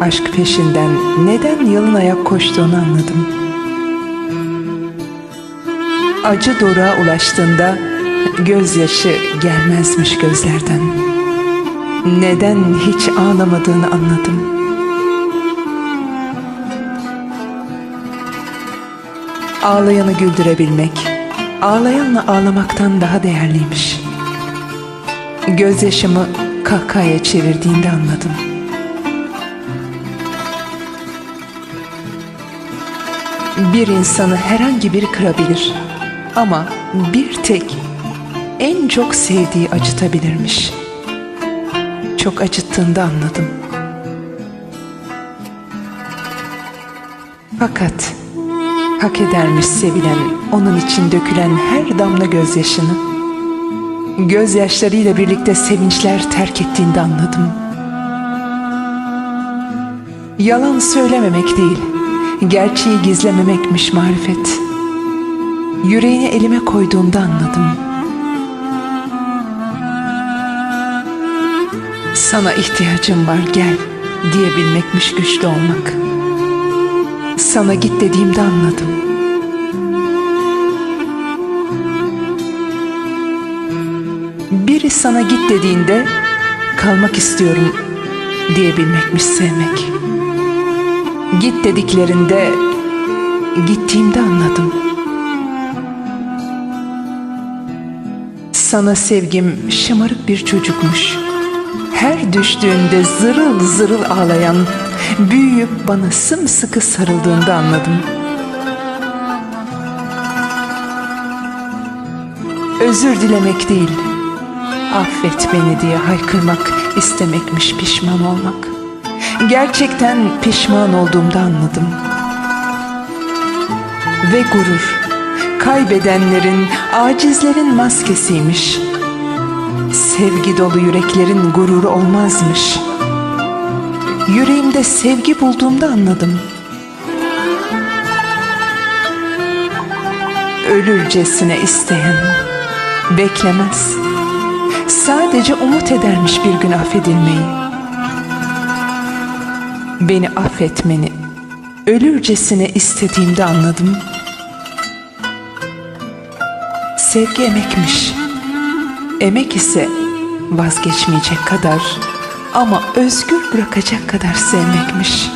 Aşk peşinden neden yalın ayak koştuğunu anladım. Acı doruğa ulaştığında gözyaşı gelmezmiş gözlerden. Neden hiç ağlamadığını anladım. Ağlayanı güldürebilmek, ağlayanla ağlamaktan daha değerliymiş. Gözyaşımı kahkahaya çevirdiğinde anladım. Bir insanı herhangi biri kırabilir ama bir tek en çok sevdiği acıtabilirmiş. Çok acıttığında anladım. Fakat hak edermiş sevilen onun için dökülen her damla gözyaşını gözyaşlarıyla birlikte sevinçler terk ettiğinde anladım. Yalan söylememek değil, gerçeği gizlememekmiş marifet. Yüreğini elime koyduğumda anladım. Sana ihtiyacım var gel diyebilmekmiş güçlü olmak. Sana git dediğimde anladım. Biri sana git dediğinde kalmak istiyorum diyebilmekmiş sevmek. Git dediklerinde gittiğimde anladım. Sana sevgim şımarık bir çocukmuş. Her düştüğünde zırıl zırıl ağlayan, büyüyüp bana sımsıkı sarıldığında anladım. Özür dilemek değil, affet beni diye haykırmak istemekmiş pişman olmak. Gerçekten pişman olduğumda anladım. Ve gurur, kaybedenlerin, acizlerin maskesiymiş. Sevgi dolu yüreklerin gururu olmazmış. Yüreğimde sevgi bulduğumda anladım. Ölürcesine isteyen beklemez. Sadece umut edermiş bir gün affedilmeyi beni affetmeni ölürcesine istediğimde anladım. Sevgi emekmiş. Emek ise vazgeçmeyecek kadar ama özgür bırakacak kadar sevmekmiş.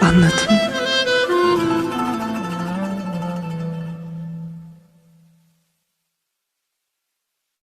Anladım.